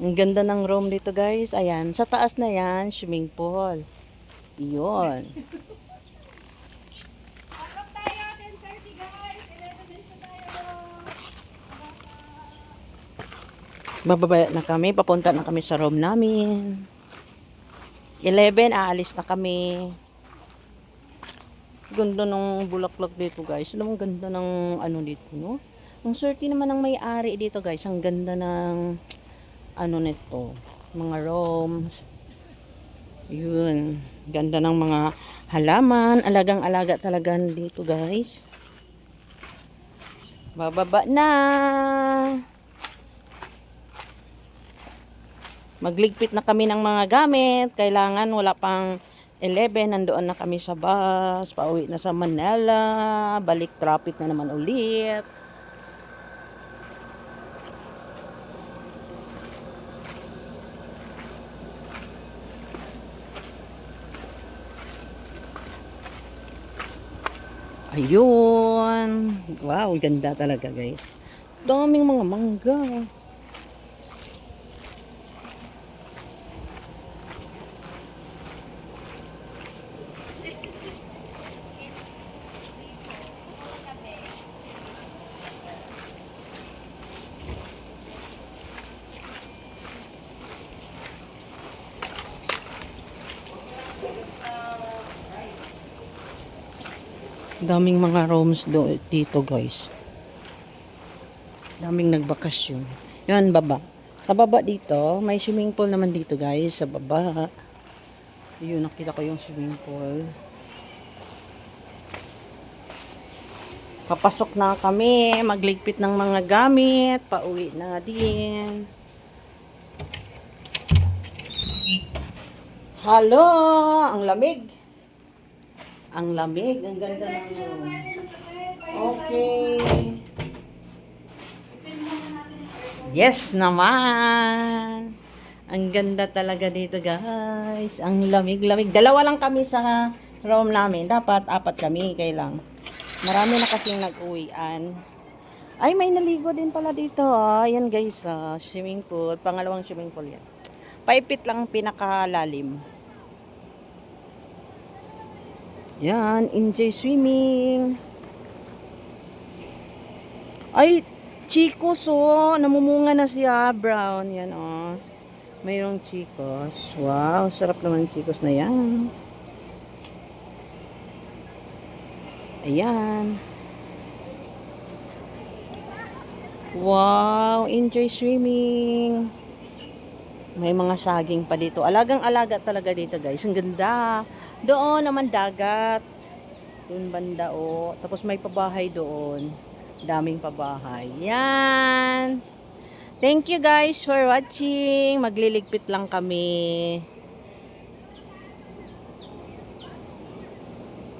Ang ganda ng room dito guys. Ayan, sa taas na yan, swimming pool. Iyon. Pasok tayo, 10.30 guys. 11 minutes na tayo. Bababa na kami, papunta na kami sa room namin. 11, aalis na kami. Ganda ng bulaklak dito guys. Alam mo, ganda ng ano dito, no? Ang swerte naman ng may-ari dito guys. Ang ganda ng ano nito, mga rooms. Yun. Ganda ng mga halaman. Alagang-alaga talaga dito guys. Bababa na. Magligpit na kami ng mga gamit. Kailangan wala pang 11. Nandoon na kami sa bus. Pauwi na sa Manila. Balik traffic na naman ulit. Ayun. Wow, ganda talaga guys. Daming mga mangga. Daming mga rooms do dito, guys. Daming nagbakasyon. Yan, baba. Sa baba dito, may swimming pool naman dito, guys. Sa baba. Yun, nakita ko yung swimming pool. Papasok na kami. Magligpit ng mga gamit. Pauwi na din. Hello! Ang lamig. Ang lamig. Ang ganda ng room. Okay. Yes naman. Ang ganda talaga dito guys. Ang lamig-lamig. Dalawa lang kami sa room namin. Dapat apat kami. Kailang. Marami na kasing nag-uwian. Ay, may naligo din pala dito. Ah. Ayan guys, ah, swimming pool. Pangalawang swimming pool yan. Paipit lang pinakalalim. Yan, enjoy swimming. Ay, chicos oh, namumunga na siya, brown. Yan oh. Mayroong chicos. Wow, sarap naman chicos na yan. Ayan. Wow, enjoy swimming. May mga saging pa dito. Alagang-alaga talaga dito, guys. Ang ganda. Doon naman dagat. Doon banda, oh. Tapos may pabahay doon. Daming pabahay. Yan. Thank you guys for watching. Magliligpit lang kami.